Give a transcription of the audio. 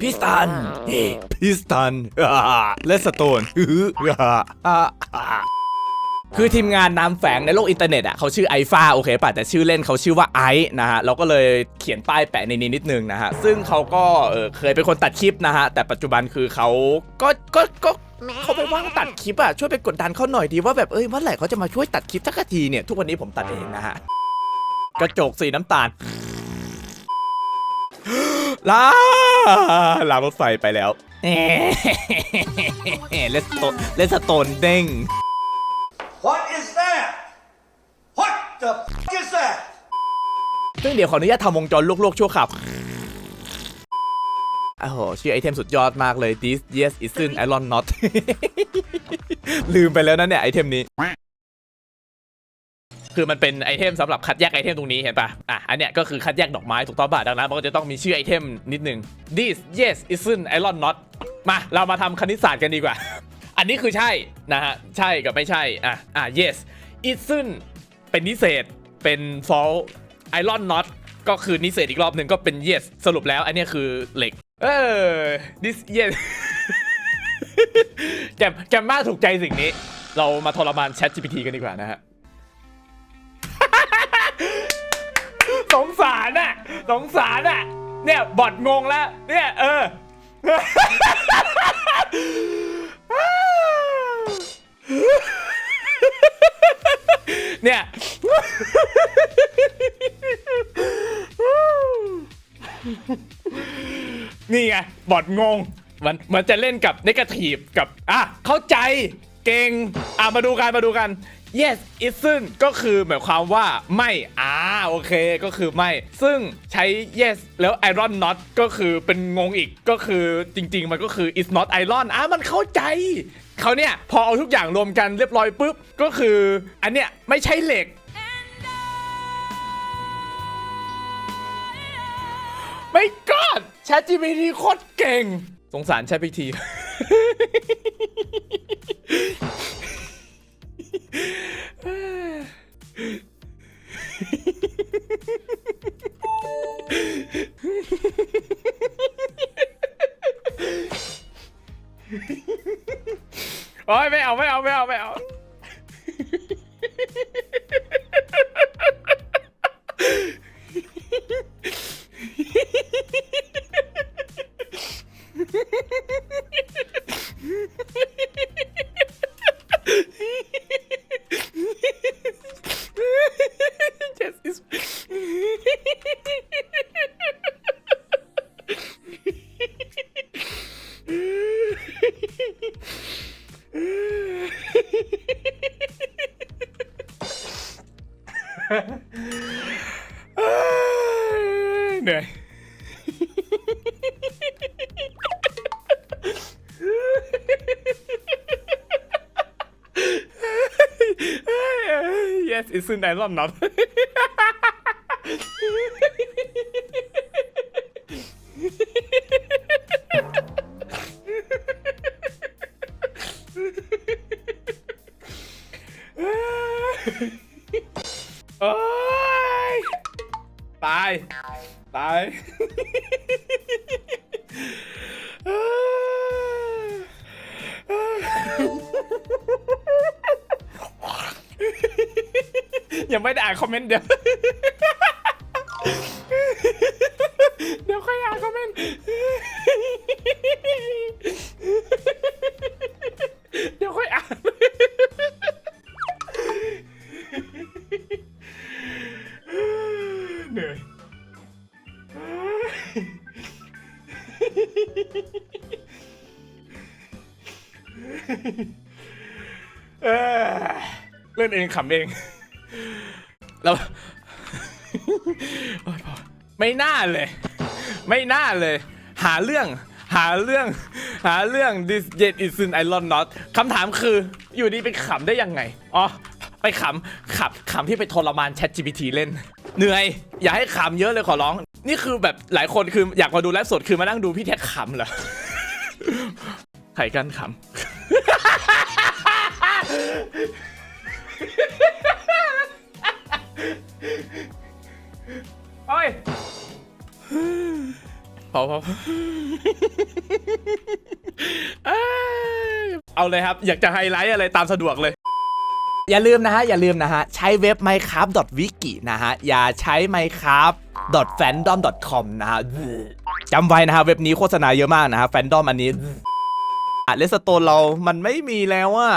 พิสตันเฮ้พิสตันเลสโตนคือทีมงานนามแฝงในโลกอินเทอร์เน็ตอะเขาชื่อไอฟ้าโอเคป่ะแต่ชื่อเล่นเขาชื่อว่าไอซ์นะฮะเราก็เลยเขียนป้ายแปะในนี้นิดนึงนะฮะ ซึ่งเขาก็เออเคยเป็นคนตัดคลิปนะฮะ แต่ปัจจุบันคือเขาก็ก็ก็เขาไปว่างตัดคลิปอะช่วยไปกดดันเขาหน่อยดีว่าแบบเอ้ยเมื่อไหร่เขาจะมาช่วยตัดคลิปสักทีเนี่ยทุกวันนี้ผมตัดเองนะฮะกระจกสีน้ำตาล ลาลางรถไฟไปแล้วเลสโตเลสโตนเด้ง What is that? What the f is that? ซึ่งเดี๋ยวขออนุญาตทำวงจรลวกๆชั่วขับโอ้โหชื่อไอเทมสุดยอดมากเลย this yes isn't iron not ลืมไปแล้วนะเนี่ยไอเทมนี้ คือมันเป็นไอเทมสำหรับคัดแยกไอเทมตรงนี้เห็นปะอะอันเนี้ยก็คือคัดแยกดอกไม้ถูกต้องป่ะดังนั้นมันก็จะต้องมีชื่อไอเทมนิดนึง this yes isn't iron not มาเรามาทำคณิตศาสตร์กันดีกว่า อันนี้คือใช่นะฮะใช่กับไม่ใช่อะอะ yes isn't เป็นนิเศษเป็น false iron not ก็คือนิเศษอีกรอบหนึ่งก็เป็น yes สรุปแล้วอันเนี้ยคือเหล็ก เออ this yes แกมแกมมาถูกใจสิ่งนี้ เรามาทรมาน Chat GPT กันดีกว่านะฮะ สงสารน่ะสงสารน่ะเนี่ยบอดงงแล้วเนี่ยเออ เนี่ย นี่ไงบอดงงมันมันจะเล่นกับ n นก t i v e กับ อะ เข้าใจเก่ง อะ มาดูกัน มาดูกัน yes isn't ก็คือหมายความว่าไม่อ่าโอเคก็คือไม่ ซึ่งใช้ yes แล้ว iron not ก็คือเป็นงงอีกก็คือจริง ๆ มันก็คือ is not iron อะมันเข้าใจเขาเนี่ย พอเอาทุกอย่างรวมกันเรียบร้อยปุ๊บ ก็คือ อันเนี้ยไม่ใช่เหล็ก ไม่กอด ChatGPT โคตรเก่ง สงสาร ChatGPT โอ้ยไม่เอาไม่เอาไม่เอาไม่เอา yes, it's... เหนื่อย yes it's in nylon not โอ้ยตาย ตาย ยังไม่ได้อ่านคอมเมนต์เดี๋ยว เดี๋ยวค่อยอ่านคอมเมนต์เดี๋ยวค่อยอ่านเหนื่อยเอ้ยเล่นเองขำเอง แล้ว โอ๊ยพอไม่น่าเลย ไม่น่าเลย หาเรื่อง หาเรื่อง หาเรื่อง this jet is in iron not คำถามคือ อยู่ดีไปขำได้ยังไง อ๋อ ไปขำขับขำที่ไปทรมาน Chat GPT เล่น เหนื่อย อย่าให้ขำเยอะเลยขอร้อง นี่คือแบบหลายคนคืออยากมาดูไลฟ์สดคือมานั่งดูพี่แท็กขำเหรอไข่กันขำ เฮ้ย พอพอเอาเลยครับ อยากจะไฮไลท์อะไรตามสะดวกเลย อย่าลืมนะฮะ อย่าลืมนะฮะ ใช้เว็บ minecraft wiki นะฮะ อย่าใช้ minecraft fandom com นะฮะจำไว้นะฮะ เว็บนี้โฆษณาเยอะมากนะฮะ แฟนดอมอันนี้เลสโตนเรามันไม่มีแล้วอะ